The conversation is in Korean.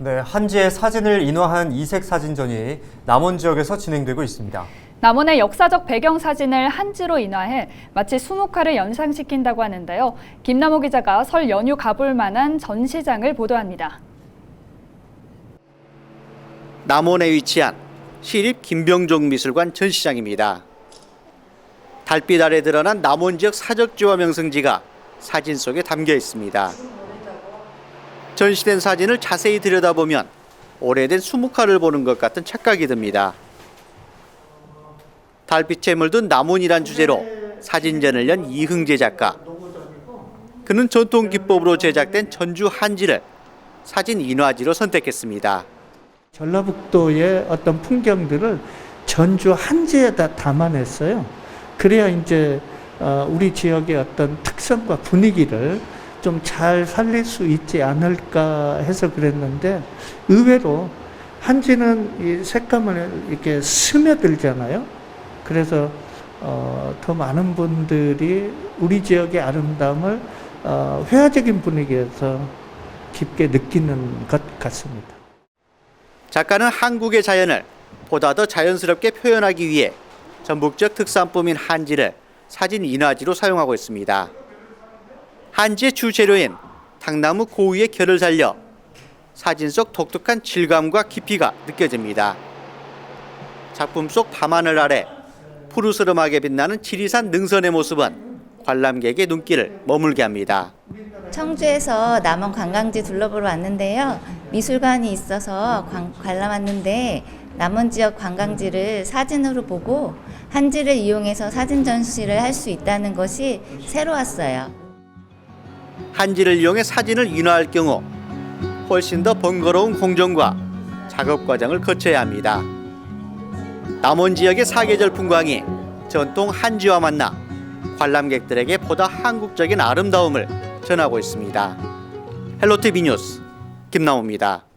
네, 한지의 사진을 인화한 이색 사진전이 남원 지역에서 진행되고 있습니다. 남원의 역사적 배경 사진을 한지로 인화해 마치 수묵화를 연상시킨다고 하는데요. 김남호 기자가 설 연휴 가볼 만한 전시장을 보도합니다. 남원에 위치한 시립 김병종 미술관 전시장입니다. 달빛 아래 드러난 남원 지역 사적지와 명승지가 사진 속에 담겨 있습니다. 전시된 사진을 자세히 들여다보면 오래된 수묵화를 보는 것 같은 착각이 듭니다. 달빛에 물든 남원이란 주제로 사진전을 연 이흥재 작가. 그는 전통 기법으로 제작된 전주 한지를 사진 인화지로 선택했습니다. 전라북도의 어떤 풍경들을 전주 한지에다 담아냈어요. 그래야 이제 어, 우리 지역의 어떤 특성과 분위기를 좀 잘 살릴 수 있지 않을까 해서 그랬는데 의외로 한지는 이 색감을 이렇게 스며들잖아요. 그래서 어, 더 많은 분들이 우리 지역의 아름다움을 어, 회화적인 분위기에서 깊게 느끼는 것 같습니다. 작가는 한국의 자연을 보다 더 자연스럽게 표현하기 위해 전북적 특산품인 한지를 사진 인화지로 사용하고 있습니다. 한지의 주재료인 당나무 고유의 결을 살려 사진 속 독특한 질감과 깊이가 느껴집니다. 작품 속 밤하늘 아래 푸르스름하게 빛나는 지리산 능선의 모습은 관람객의 눈길을 머물게 합니다. 청주에서 남원 관광지 둘러보러 왔는데요. 미술관이 있어서 관, 관람 왔는데 남원 지역 관광지를 사진으로 보고 한지를 이용해서 사진 전시를 할 수 있다는 것이 새로웠어요. 한지를 이용해 사진을 인화할 경우 훨씬 더 번거로운 공정과 작업 과정을 거쳐야 합니다. 남원 지역의 사계절 풍광이 전통 한지와 만나 관람객들에게 보다 한국적인 아름다움을 전하고 있습니다. 헬로티비 뉴스 김나무입니다.